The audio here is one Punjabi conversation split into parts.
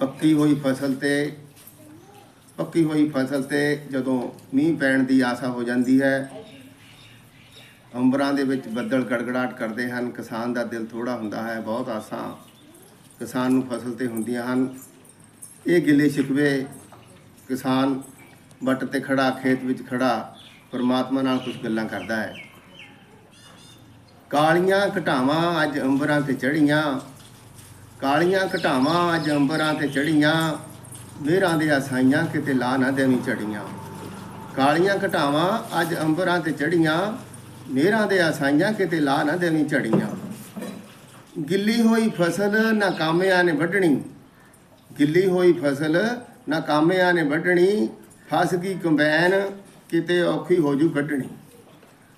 ਪੱਕੀ ਹੋਈ ਫਸਲ ਤੇ, ਪੱਕੀ ਹੋਈ ਫਸਲ ਤੇ ਜਦੋਂ ਮੀਂਹ ਪੈਣ ਦੀ ਆਸਾ ਹੋ ਜਾਂਦੀ ਹੈ, ਅੰਬਰਾਂ ਦੇ ਵਿੱਚ ਬੱਦਲ ਗੜਗੜਾਟ ਕਰਦੇ ਹਨ, ਕਿਸਾਨ ਦਾ ਦਿਲ ਥੋੜਾ ਹੁੰਦਾ ਹੈ, ਬਹੁਤ ਆਸਾਂ ਕਿਸਾਨ ਨੂੰ ਫਸਲ ਤੇ ਹੁੰਦੀਆਂ ਹਨ। ਇਹ ਗਿੱਲੇ ਸ਼ਿਕਵੇ ਕਿਸਾਨ ਵੱਟ ਤੇ ਖੜਾ ਖੇਤ ਵਿੱਚ ਖੜਾ ਪਰਮਾਤਮਾ ਨਾਲ ਕੁਝ ਗੱਲਾਂ ਕਰਦਾ ਹੈ। ਕਾਲੀਆਂ ਘਟਾਵਾਂ ਅੱਜ ਅੰਬਰਾਂ ਤੇ ਚੜੀਆਂ ਕਾਲੀਆਂ ਘਟਾਵਾਂ ਅੱਜ ਅੰਬਰਾਂ ਤੇ ਚੜੀਆਂ ਮੇਰਾਂ ਦੇ ਆਸਾਈਆਂ ਕਿਤੇ ਲਾ ਨਾ ਦੇਵੀਂ ਚੜੀਆਂ ਕਾਲੀਆਂ ਘਟਾਵਾਂ, ਅੱਜ ਅੰਬਰਾਂ ਤੇ ਚੜੀਆਂ ਮੇਰਾਂ ਦੇ ਆਸਾਈਆਂ ਕਿਤੇ ਲਾ ਨਾ ਦੇਵੀਂ ਚੜੀਆਂ ਗਿੱਲੀ ਹੋਈ ਫਸਲ ਨਾ ਕਾਮਿਆਂ ਨੇ ਵੱਢਣੀ। ਗਿੱਲੀ ਹੋਈ ਫਸਲ ਨਾ ਕਾਮਿਆਂ ਨੇ ਵੱਢਣੀ। ਫਸ ਗਈ ਕੰਬੈਨ ਕਿਤੇ ਔਖੀ ਹੋ ਜੂ ਕੱਢਣੀ।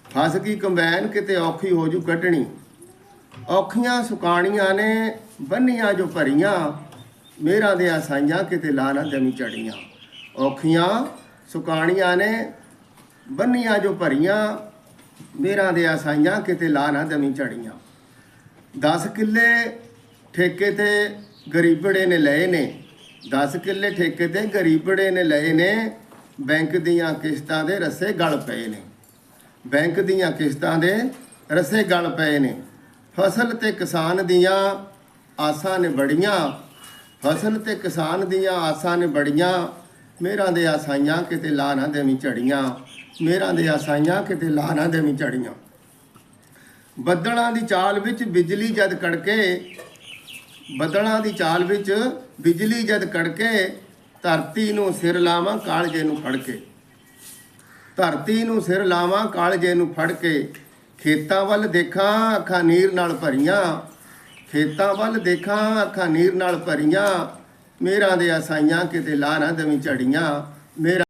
ਫਸ ਗਈ ਕੰਬੈਨ ਕਿਤੇ ਔਖੀ ਹੋ ਜੂ ਕੱਢਣੀ। ਔਖੀਆਂ ਸੁਕਾਣੀਆਂ ਨੇ, ਬੰਨੀਆਂ ਜੋ ਭਰੀਆਂ, ਮੇਰਾ ਦੇ ਆਸਾਈਆਂ ਕਿਤੇ ਲਾ ਨਾ ਜਮੀ ਚੜੀਆਂ ਔਖੀਆਂ ਸੁਕਾਣੀਆਂ ਨੇ, ਬੰਨੀਆਂ ਜੋ ਭਰੀਆਂ, ਮੇਰਾ ਦੇ ਆਸਾਈਆਂ ਕਿਤੇ ਲਾ ਨਾ ਜਮੀ ਚੜੀਆਂ 10 ਕਿੱਲੇ ਠੇਕੇ ਤੇ ਗਰੀਬੜੇ ਨੇ ਲਏ ਨੇ। 10 ਕਿੱਲੇ ਠੇਕੇ ਤੇ ਗਰੀਬੜੇ ਨੇ ਲਏ ਨੇ। ਬੈਂਕ ਦੀਆਂ ਕਿਸ਼ਤਾਂ ਦੇ ਰਸੇ ਗਲ ਪਏ ਨੇ। ਬੈਂਕ ਦੀਆਂ ਕਿਸ਼ਤਾਂ ਦੇ ਰਸੇ ਗਲ ਪਏ ਨੇ। ਫਸਲ ਤੇ ਕਿਸਾਨ ਦੀਆਂ ਆਸਾਂ ਨੇ ਬੜੀਆਂ ਫਸਲ ਤੇ ਕਿਸਾਨ ਦੀਆਂ ਆਸਾਂ ਨੇ ਬੜੀਆਂ ਮੇਰਾ ਦੇ ਆਸਾਈਆਂ ਕਿਤੇ ਲਾ ਨਾ ਦੇਵੀਂ ਝੜੀਆਂ, ਮੇਰਾ ਦੇ ਆਸਾਈਆਂ ਕਿਤੇ ਲਾ ਨਾ ਦੇਵੀਂ ਝੜੀਆਂ। ਬੱਦਲਾਂ ਦੀ ਚਾਲ ਵਿੱਚ ਬਿਜਲੀ ਜਦ ਕੜਕੇ, ਬੱਦਲਾਂ ਦੀ ਚਾਲ ਵਿੱਚ ਬਿਜਲੀ ਜਦ ਕੜਕੇ, ਧਰਤੀ ਨੂੰ ਸਿਰ ਲਾਵਾਂ ਕਾਲਜੇ ਨੂੰ ਫੜ ਕੇ ਧਰਤੀ ਨੂੰ ਸਿਰ ਲਾਵਾਂ ਕਾਲਜੇ ਨੂੰ ਫੜ ਕੇ ਖੇਤਾਂ ਵੱਲ ਦੇਖਾਂ, ਅੱਖਾਂ ਨੀਰ ਨਾਲ ਭਰੀਆਂ। ਖੇਤਾਂ ਵੱਲ ਦੇਖਾਂ, ਅੱਖਾਂ ਨੀਰ ਨਾਲ ਭਰੀਆਂ। ਮੇਰਾ ਦੇ ਆਸਾਈਆਂ ਕਿਤੇ ਲਾ ਨਾ ਦੇਵੀਂ ਝੜੀਆਂ। ਮੇਰਾ